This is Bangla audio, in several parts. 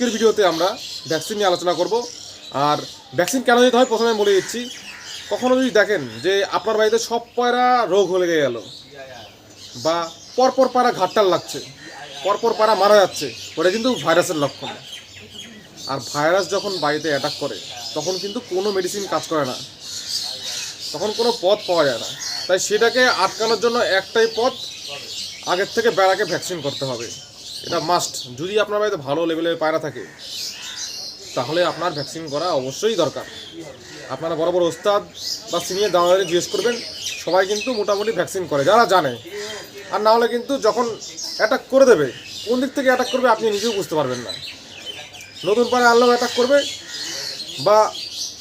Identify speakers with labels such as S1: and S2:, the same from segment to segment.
S1: আজকের ভিডিওতে আমরা ভ্যাকসিন নিয়ে আলোচনা করব। আর ভ্যাকসিন কেন দিতে হয় প্রথমে বলে দিচ্ছি। কখনো যদি দেখেন যে আপনার বাড়িতে সব পায়রা রোগ হয়ে গেল বা পরপর পায়রা ঘাটটাল লাগছে, পরপর পায়রা মারা যাচ্ছে, ওটা কিন্তু ভাইরাসের লক্ষণ। আর ভাইরাস যখন বাড়িতে অ্যাটাক করে, তখন কিন্তু কোনো মেডিসিন কাজ করে না। তখন কোনো পথ পাওয়া যায় না। তাই সেটাকে আটকানোর জন্য একটাই পথ, আগের থেকে বেড়াকে ভ্যাকসিন করতে হবে। এটা মাস্ট যদি আপনার বাড়িতে ভালো লেভেলের পায়রা থাকে, তাহলে আপনার ভ্যাকসিন করা অবশ্যই দরকার। আপনারা বড় বড় ওস্তাদ বা সিনিয়র দামাদারি জিজ্ঞেস করবেন, সবাই কিন্তু মোটামুটি ভ্যাকসিন করে, যারা জানে। আর না হলে কিন্তু যখন অ্যাটাক করে দেবে, কোন দিক থেকে অ্যাটাক করবে আপনি নিজেও বুঝতে পারবেন না। নতুন পায়রা আনলেও অ্যাটাক করবে বা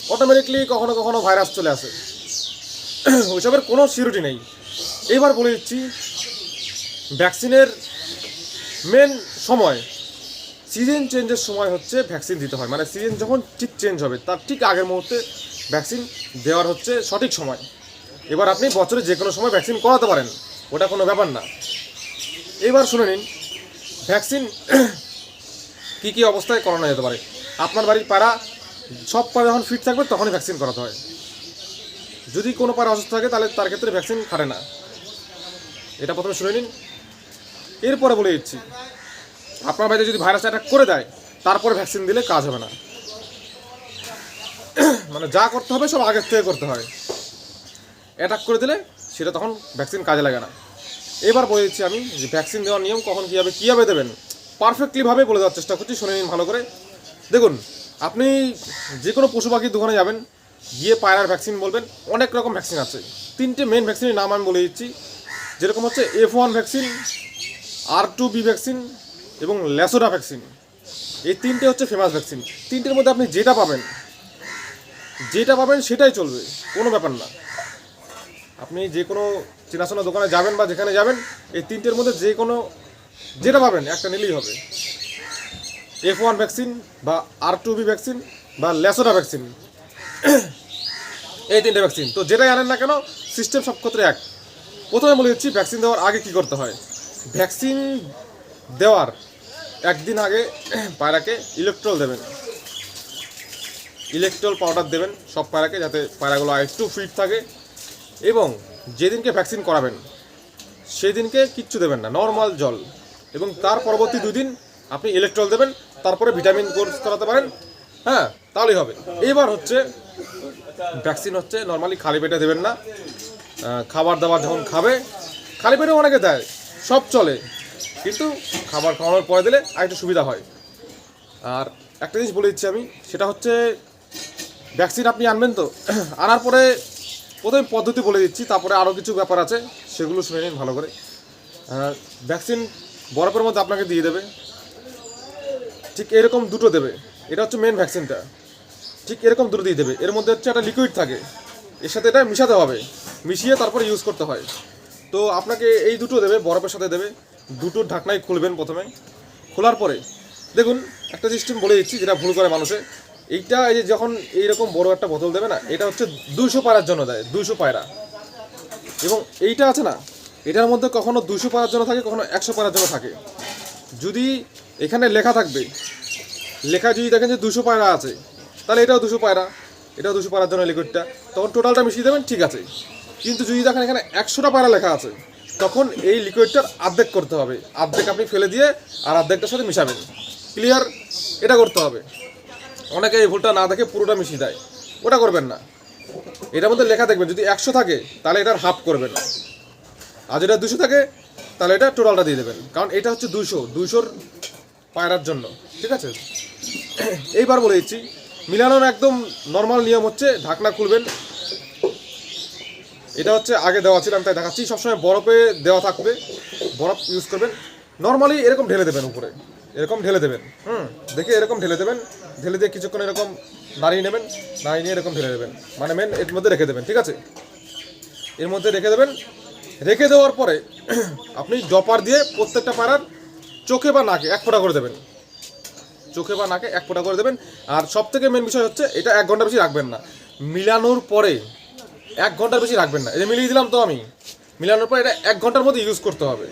S1: অটোমেটিকলি কখনো কখনো ভাইরাস চলে আসে। ওইসবের কোনো সিউরিটি নেই। এইবার বলে দিচ্ছি ভ্যাকসিনের মেন সময়। সিজন চেঞ্জের সময় হচ্ছে ভ্যাকসিন দিতে হয়। মানে সিজন যখন ঠিক চেঞ্জ হবে, তার ঠিক আগের মুহূর্তে ভ্যাকসিন দেওয়ার হচ্ছে সঠিক সময়। এবার আপনি বছরে যে কোনো সময় ভ্যাকসিন করাতে পারেন, ওটা কোনো ব্যাপার না। এবার শুনে নিন ভ্যাকসিন কী কী অবস্থায় করানো যেতে পারে? আপনার বাড়ির পাড়া, সব পাড়া যখন ফিট থাকবে, তখনই ভ্যাকসিন করাতে হয়। যদি কোনো পাড়া অসুস্থ থাকে, তাহলে তার ক্ষেত্রে ভ্যাকসিন খাটে না। এটা প্রথমে শুনে নিন। এরপরে বলে দিচ্ছি, আপনার বাড়িতে যদি ভাইরাস অ্যাটাক করে দেয়, তারপরে ভ্যাকসিন দিলে কাজ হবে না। মানে যা করতে হবে সব আগের থেকে করতে হয়। অ্যাটাক করে দিলে সেটা তখন ভ্যাকসিন কাজে লাগে না। এবার বলে দিচ্ছি আমি যে ভ্যাকসিন দেওয়ার নিয়ম কখন কীভাবে কীভাবে দেবেন? পারফেক্টলিভাবে বলে দেওয়ার চেষ্টা করছি, শুনে নিন ভালো করে। দেখুন, আপনি যে কোনো পশু পাখির দোকানে যাবেন, গিয়ে পায়রার ভ্যাকসিন বলবেন, অনেক রকম ভ্যাকসিন আছে। তিনটে মেন ভ্যাকসিনের নাম আমি বলে দিচ্ছি। যেরকম হচ্ছে এফ ওয়ান ভ্যাকসিন আর টু বি ভ্যাকসিন এবং ল্যাসোডা ভ্যাকসিন এই তিনটে হচ্ছে ফেমাস ভ্যাকসিন তিনটের মধ্যে আপনি যেটা পাবেন যেটা পাবেন সেটাই চলবে, কোনো ব্যাপার না। আপনি যে কোনো চেনাশোনা দোকানে যাবেন বা যেখানে যাবেন, এই তিনটের মধ্যে যে কোনো, যেটা পাবেন, একটা নিলেই হবে। এফ ওয়ান ভ্যাকসিন বা আর টু বি ভ্যাকসিন বা ল্যাসোডা ভ্যাকসিন এই তিনটে ভ্যাকসিন তো যেটাই আনেন না কেন সিস্টেম সব ক্ষেত্রে এক। প্রথমে বলে দিচ্ছি ভ্যাকসিন দেওয়ার আগে কি করতে হয়? ভ্যাকসিন দেওয়ার একদিন আগে পায়রাকে ইলেকট্রল দেবেন। ইলেকট্রল পাউডার দেবেন সব পায়রাকে যাতে পায়রাগুলো একটু ফিট থাকে এবং যেদিনকে ভ্যাকসিন করাবেন, সেদিনকে কিচ্ছু দেবেন না নর্মাল জল। এবং তার পরবর্তী দুদিন আপনি ইলেকট্রল দেবেন, তারপরে ভিটামিন কোর্স করাতে পারেন হ্যাঁ তাহলেই হবে। এবার হচ্ছে ভ্যাকসিন হচ্ছে নর্মালি খালি পেটে দেবেন না। খাবার দাবার যখন খাবে, খালি পেটে অনেকে দেয়। সব চলে। কিন্তু খাবার খাওয়ানোর পরে দিলে আর একটু সুবিধা হয়। আর একটা জিনিস বলে দিচ্ছি আমি, সেটা হচ্ছে ভ্যাকসিন আপনি আনবেন তো, আনার পরে প্রথমে পদ্ধতি বলে দিচ্ছি, তারপরে আরও কিছু ব্যাপার আছে, সেগুলো শুনে নিন ভালো করে। ভ্যাকসিন বরফের মধ্যে আপনাকে দিয়ে দেবে, ঠিক এরকম দুটো দেবে, এটা হচ্ছে মেন ভ্যাকসিনটা ঠিক এরকম দুটো দিয়ে দেবে, এর মধ্যে হচ্ছে একটা লিকুইড থাকে, এর সাথে এটা মিশাতে হবে, মিশিয়ে তারপরে ইউজ করতে হয়। তো আপনাকে এই দুটো দেবে, বরফের সাথে দেবে। দুটো ঢাকনাই খুলবেন প্রথমে। খোলার পরে, দেখুন, একটা সিস্টেম বলে দিচ্ছি যেটা ভুল করে মানুষে। এইটা এই যে যখন এইরকম বড় একটা বোতল দেবে না, এটা হচ্ছে দুইশো পায়রার জন্য দেয়, দুইশো পায়রা। এবং এইটা আছে না, এটার মধ্যে কখনো দুশো পায়রার জন্য থাকে, কখনো একশো পায়রার জন্য থাকে। যদি এখানে লেখা থাকবে লেখা যদি দেখেন যে দুশো পায়রা আছে, তাহলে এটাও দুশো পায়রা, এটাও দুশো পায়রার জন্য লিকুইডটা তখন টোটালটা মিশিয়ে দেবেন, ঠিক আছে। কিন্তু যদি দেখেন এখানে একশোটা পায়রা লেখা আছে, তখন এই লিকুইডটার আর্ধেক করতে হবে। আর্ধেক আপনি ফেলে দিয়ে আর আর্ধেকটার সাথে মিশাবেন। ক্লিয়ার এটা করতে হবে। অনেকে এই ভুলটা না দেখে পুরোটা মিশিয়ে দেয়। ওটা করবেন না। এটার মধ্যে লেখা দেখবেন, যদি একশো থাকে, তাহলে এটার হাফ করবেন। আর যেটা দুশো থাকে, তাহলে এটা টোটালটা দিয়ে দেবেন। কারণ এটা হচ্ছে দুশো। দুশোর পায়রার জন্য। ঠিক আছে? এইবার বলে দিচ্ছি, মিলানোর একদম নর্মাল নিয়ম হচ্ছে, ঢাকনা খুলবেন এটা হচ্ছে আগে দেওয়া ছিল, আমি তাই দেখাচ্ছি। সবসময় বরফে দেওয়া থাকবে। বরফ ইউজ করবেন। নর্মালি এরকম ঢেলে দেবেন উপরে। এরকম ঢেলে দেবেন। হুম, দেখে এরকম ঢেলে দেবেন। ঢেলে দিয়ে কিছুক্ষণ এরকম নাড়িয়ে নেবেন। নাড়িয়ে নিয়ে এরকম ঢেলে দেবেন। মানে মেন এর মধ্যে রেখে দেবেন, ঠিক আছে? এর মধ্যে রেখে দেবেন। রেখে দেওয়ার পরে আপনি ডপার দিয়ে প্রত্যেকটা পাড়ার চোখে বা নাকে এক ফোঁটা করে দেবেন। চোখে বা নাকে এক ফোঁটা করে দেবেন। আর সব থেকে মেন বিষয় হচ্ছে, এটা এক ঘণ্টা বেশি রাখবেন না। মিলানোর পরে এক ঘণ্টার বেশি রাখবেন না। এটা মিলিয়ে দিলাম তো আমি। মিলানোর পর এটা এক ঘণ্টার মধ্যে ইউজ করতে হবে।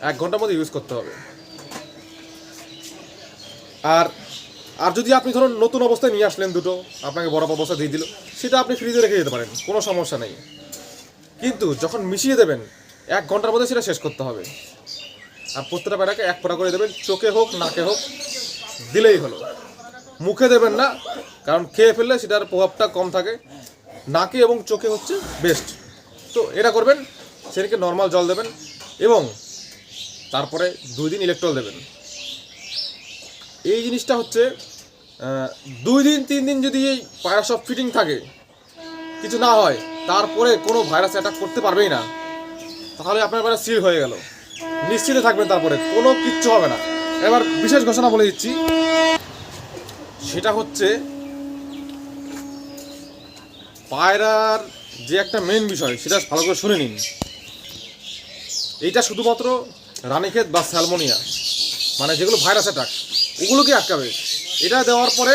S1: এক ঘণ্টার মধ্যে ইউজ করতে হবে। আর আর যদি আপনি ধরুন নতুন অবস্থায় নিয়ে আসলেন দুটো, আপনাকে বরফ অবস্থা দিয়ে দিল, সেটা আপনি ফ্রিজে রেখে যেতে পারেন, কোনো সমস্যা নেই। কিন্তু যখন মিশিয়ে দেবেন, এক ঘণ্টার মধ্যে সেটা শেষ করতে হবে। আর প্রত্যেকটা প্যারাকে এক ফোঁটা করে দেবেন, চোখে হোক, নাকে হোক, দিলেই হলো। মুখে দেবেন না, কারণ খেয়ে ফেললে সেটার প্রভাবটা কম থাকে। নাকে এবং চোখে হচ্ছে বেস্ট তো এটা করবেন সেদিকে নর্মাল জল দেবেন এবং তারপরে দুই দিন ইলেকট্রল দেবেন। এই জিনিসটা হচ্ছে দুই দিন, তিন দিন যদি এই পায়রা সব ফিটিং থাকে, কিছু না হয়, তারপরে কোনো ভাইরাস অ্যাটাক করতে পারবেই না, তাহলে আপনার পায়রা সিল হয়ে গেল। নিশ্চিন্তে থাকবেন তারপরে, কোনো কিচ্ছু হবে না। এবার বিশেষ ঘোষণা বলে দিচ্ছি, সেটা হচ্ছে পায়রার যে একটা মেন বিষয়, সেটা ভালো করে শুনে নিন। এইটা শুধুমাত্র রানীক্ষেত বা স্যালমোনিয়া মানে যেগুলো ভাইরাস অ্যাটাক ওগুলোকে আটকাবে। এটা দেওয়ার পরে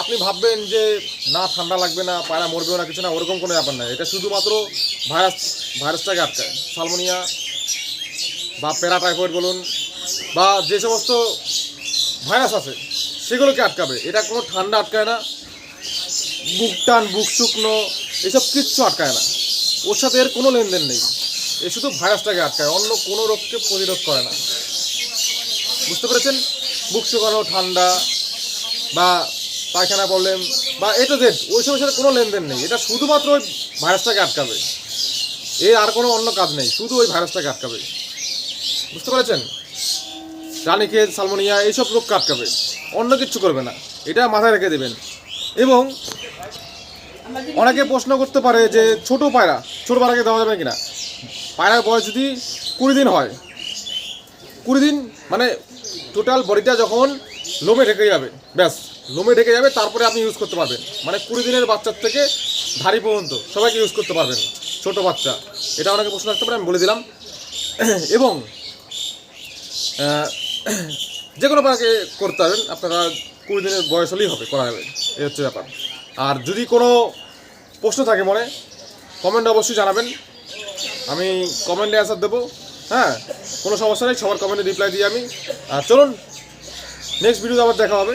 S1: আপনি ভাববেন যে, না, ঠান্ডা লাগবে না, পায়রা মরবেও না, কিছু না, ওরকম কোনো ব্যাপার না। এটা শুধুমাত্র ভাইরাস ভাইরাসটাকে আটকায়। সালমোনিয়া বা প্যারা টাইফয়েড বলুন বা যে সমস্ত ভাইরাস আছে, সেগুলোকে আটকাবে। এটা কোনো ঠান্ডা আটকায় না। বুক টান বুক শুকনো, এসব কিচ্ছু আটকায় না। ওর সাথে এর কোনো লেনদেন নেই। এ শুধু ভাইরাসটাকে আটকায়, অন্য কোনো রোগকে প্রতিরোধ করে না। বুঝতে পেরেছেন? বুক শুকানো, ঠান্ডা, বা পায়খানা প্রবলেম বা এ টু জেড ওই সবের সাথে কোনো লেনদেন নেই। এটা শুধুমাত্র ওই ভাইরাসটাকে আটকাবে। এর আর কোনো অন্য কাজ নেই, শুধু ওই ভাইরাসটাকে আটকাবে। বুঝতে পেরেছেন? রানীক্ষেত, সালমোনিয়া, এইসব রোগকে আটকাবে। অন্য কিচ্ছু করবে না। এটা মাথায় রেখে দেবেন। এবং অনেকে প্রশ্ন করতে পারে যে ছোট পায়রা, ছোট পায়রাকে দেওয়া যাবে কিনা? পায়রার বয়স যদি কুড়ি দিন হয়, কুড়ি দিন মানে টোটাল বডিটা যখন লোমে ঢেকে যাবে, ব্যাস, লোমে ঢেকে যাবে, তারপরে আপনি ইউজ করতে পারবেন। মানে কুড়ি দিনের বাচ্চার থেকে ধারি পর্যন্ত সবাইকে ইউজ করতে পারবেন, ছোট বাচ্চা। এটা অনেকে প্রশ্ন রাখতে পারে, আমি বলে দিলাম। এবং যে কোনো পাকে করতে পারবেন, আপনারা কুড়ি দিনের বয়স হলেই হবে, করা যাবে। এই হচ্ছে ব্যাপার। আর যদি কোনো প্রশ্ন থাকে মনে কমেন্ট অবশ্যই জানাবেন। আমি কমেন্টে অ্যান্সার দেবো। হ্যাঁ কোনো সমস্যা নেই, সবার কমেন্টে রিপ্লাই দিই আমি। আর চলুন নেক্সট ভিডিওতে আবার দেখা হবে।